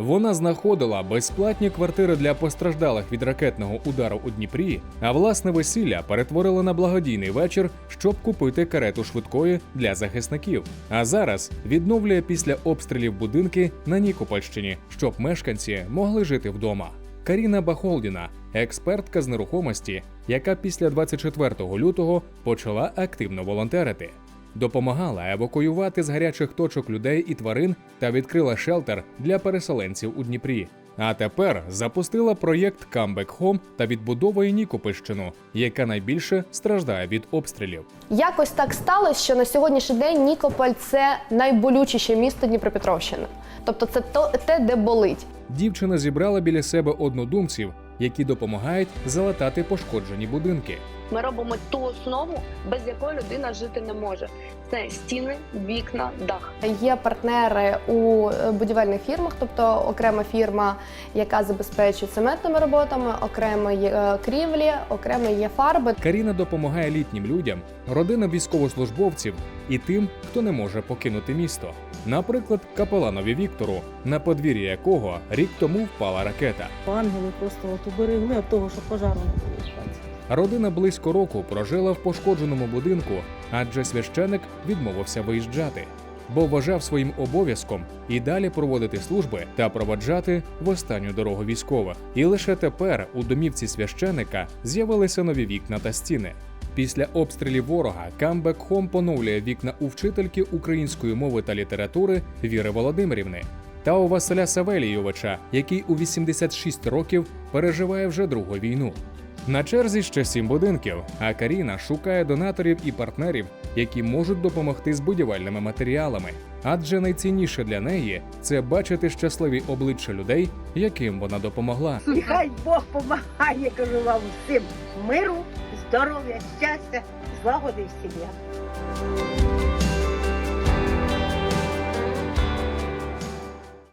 Вона знаходила безплатні квартири для постраждалих від ракетного удару у Дніпрі, а власне весілля перетворила на благодійний вечір, щоб купити карету швидкої для захисників. А зараз відновлює після обстрілів будинки на Нікопольщині, щоб мешканці могли жити вдома. Каріна Бахолдіна, експертка з нерухомості, яка після 24 лютого почала активно волонтерити. Допомагала евакуювати з гарячих точок людей і тварин та відкрила шелтер для переселенців у Дніпрі. А тепер запустила проєкт Comeback Home та відбудовує Нікопольщину, яка найбільше страждає від обстрілів. Якось так сталося, що на сьогоднішній день Нікополь це найболючіше місто Дніпропетровщини. Тобто це то, те, де болить. Дівчина зібрала біля себе однодумців, які допомагають залатати пошкоджені будинки. Ми робимо ту основу, без якої людина жити не може. Це стіни, вікна, дах. Є партнери у е, будівельних фірмах, тобто окрема фірма, яка забезпечує цементними роботами, окремо є е, крівлі, окремо є фарби. Каріна допомагає літнім людям, родинам військовослужбовців і тим, хто не може покинути місто. Наприклад, капеланові Віктору, на подвір'я якого рік тому впала ракета. Ангели просто от уберегли від того, що пожару не було. Родина близько року прожила в пошкодженому будинку, адже священик відмовився виїжджати, бо вважав своїм обов'язком і далі проводити служби та проводжати в останню дорогу військових. І лише тепер у домівці священика з'явилися нові вікна та стіни. Після обстрілів ворога Камбек Хом поновлює вікна у вчительки української мови та літератури Віри Володимирівни та у Василя Савелійовича, який у 86 років переживає вже другу війну. На черзі ще сім будинків, а Каріна шукає донаторів і партнерів, які можуть допомогти з будівельними матеріалами. Адже найцінніше для неї це бачити щасливі обличчя людей, яким вона допомогла. І хай Бог помагає, кажу вам всім миру, здоров'я, щастя, злагоди в сім'ях.